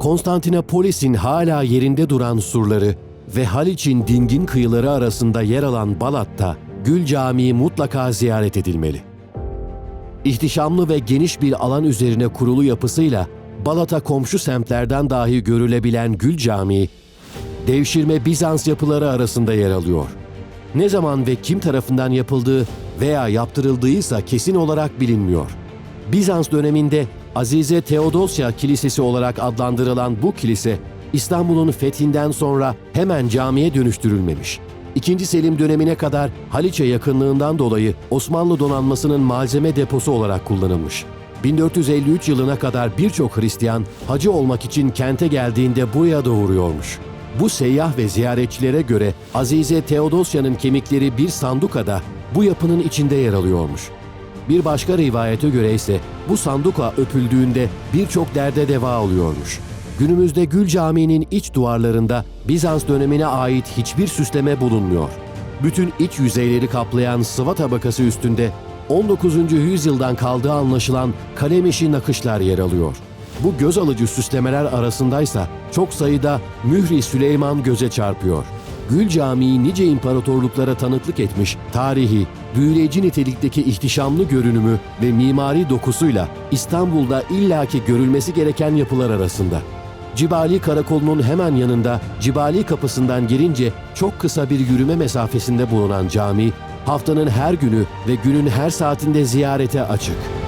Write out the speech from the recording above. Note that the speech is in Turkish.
Konstantinopolis'in hala yerinde duran surları ve Haliç'in dingin kıyıları arasında yer alan Balat'ta Gül Camii mutlaka ziyaret edilmeli. İhtişamlı ve geniş bir alan üzerine kurulu yapısıyla Balat'a komşu semtlerden dahi görülebilen Gül Camii, devşirme Bizans yapıları arasında yer alıyor. Ne zaman ve kim tarafından yapıldığı veya yaptırıldığıysa kesin olarak bilinmiyor. Bizans döneminde Azize Teodosya Kilisesi olarak adlandırılan bu kilise, İstanbul'un fethinden sonra hemen camiye dönüştürülmemiş. İkinci Selim dönemine kadar Haliç'e yakınlığından dolayı Osmanlı donanmasının malzeme deposu olarak kullanılmış. 1453 yılına kadar birçok Hristiyan hacı olmak için kente geldiğinde buraya doğuruyormuş. Bu seyyah ve ziyaretçilere göre Azize Teodosya'nın kemikleri bir sandukada bu yapının içinde yer alıyormuş. Bir başka rivayete göre ise bu sanduka öpüldüğünde birçok derde deva oluyormuş. Günümüzde Gül Camii'nin iç duvarlarında Bizans dönemine ait hiçbir süsleme bulunmuyor. Bütün iç yüzeyleri kaplayan sıva tabakası üstünde 19. yüzyıldan kaldığı anlaşılan kalem işi nakışlar yer alıyor. Bu göz alıcı süslemeler arasındaysa çok sayıda Mühri Süleyman göze çarpıyor. Gül Camii nice imparatorluklara tanıklık etmiş, tarihi, büyüleyici nitelikteki ihtişamlı görünümü ve mimari dokusuyla İstanbul'da illaki görülmesi gereken yapılar arasında. Cibali Karakolu'nun hemen yanında Cibali Kapısı'ndan girince çok kısa bir yürüme mesafesinde bulunan cami, haftanın her günü ve günün her saatinde ziyarete açık.